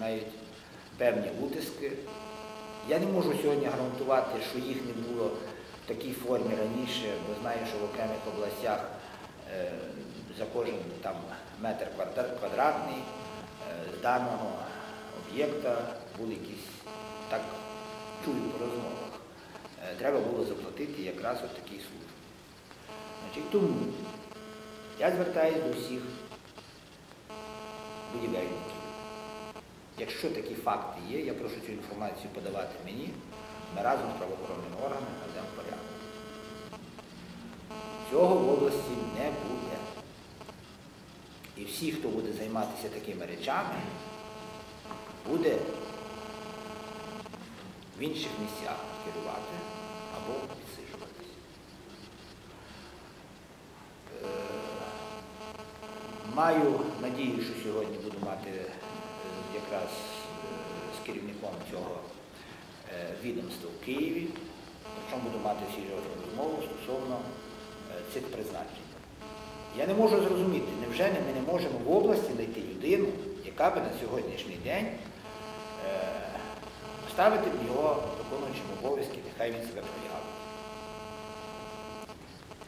Починають певні утиски. Я не можу сьогодні гарантувати, що їх не було в такій формі раніше, бо знаю, що в окремих областях е, за кожен там, метр квадра- квадратний е, з даного об'єкта були якісь, так чую по розмовах, е, треба було заплатити якраз от такий служб. Значить, тому я звертаюся до всіх будівельників. Якщо такі факти є, я прошу цю інформацію подавати мені, ми разом з правоохоронними органами наведемо порядок. Цього в області не буде. І всі, хто буде займатися такими речами, буде в інших місцях керувати або відсиджуватись. Е, Маю надію, що сьогодні буду мати якраз е, з керівником цього е, відомства в Києві, причому буду мати серйозну розмову стосовно е, цих призначень. Я не можу зрозуміти, невже ми не можемо в області знайти людину, яка би на сьогоднішній день е, ставити б його виконуючим обов'язки, нехай він себе проявить.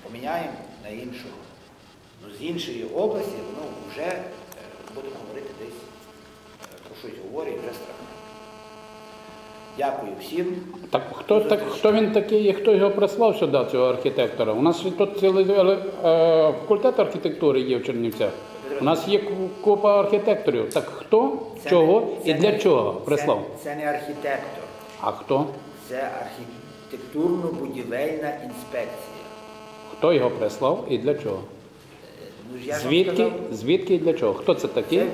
Поміняємо на іншу. Ну, з іншої області воно вже, е, будемо говорити, десь про щось говорить, вже страшно. Дякую всім. Так хто, так, хто він такий і хто його прислав сюди, цього архітектора? У нас тут цілий е, факультет архітектури є в Чернівцях. У нас є купа архітекторів. Так хто, Це чого не- і це для не- чого прислав? Це не архітектор, А хто? це архітектурно-будівельна інспекція. Хто його прислав і для чого? Ну, я Звідки, сказав, звідки і для чого? Хто це такий? це,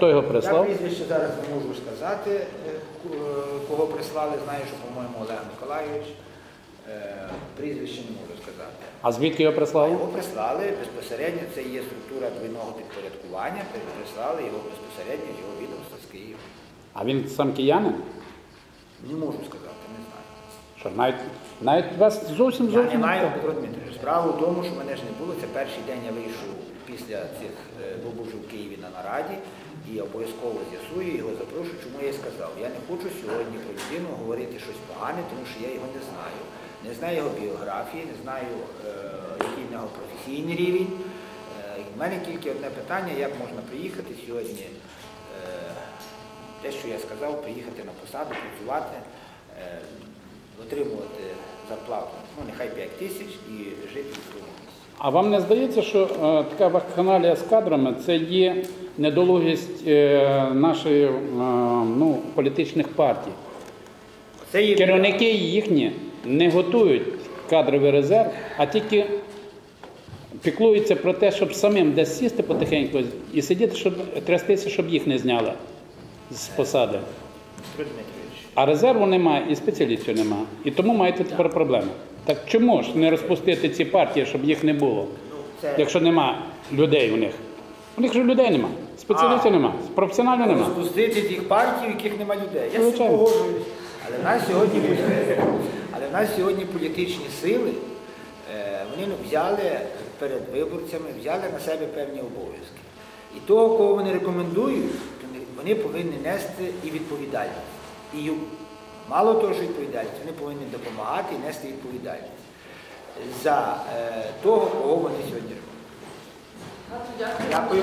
Хто його прислав? Я прізвище зараз не можу сказати, е, е, кого прислали. Знаю, що, по-моєму, Олег Миколайович. Е, Прізвище не можу сказати. А звідки його прислали? Його прислали безпосередньо, це є структура двойного підпорядкування, прислали його безпосередньо його відомства з Києва. А він сам киянин? Не можу сказати, не знаю. Що навіть навіть вас зовсім Я не зовсім маю, Петро Дмитрович. Справа в тому, що мене ж не було. Це перший день я вийшов після цих бо був вже в Києві на нараді і обов'язково з'ясую, його запрошую. Чому я сказав? Я не хочу сьогодні про людину говорити щось погане, тому що я його не знаю. Не знаю його біографії, не знаю, е, який в нього професійний рівень. Е, в мене тільки одне питання, як можна приїхати сьогодні. Е, те, що я сказав, приїхати на посаду, працювати, е, отримувати зарплату, ну нехай 5 тисяч і жити в місці. А вам не здається, що е, така вакханалія з кадрами це є недолугість е, нашої е, ну, політичних партій? Це є Керівники їхні не готують кадровий резерв, а тільки піклуються про те, щоб самим десь сісти потихеньку і сидіти, щоб трястися, щоб їх не зняли з посади. А резерву немає і спеціалістів немає. І тому маєте тепер проблеми. Так чому ж не розпустити ці партії, щоб їх не було? Якщо нема людей у них. У них же людей нема, спеціалістів нема, професіонально нема. розпустити тих партій, в яких немає людей. Я з цим погоджуюсь. Але в нас сьогодні але в нас сьогодні політичні сили, е, вони взяли перед виборцями, взяли на себе певні обов'язки. І того, кого вони рекомендують, вони повинні нести і відповідальність. І мало того, що відповідальність, вони повинні допомагати і нести відповідальність за е, того, кого вони сьогодні роблять. Дякую.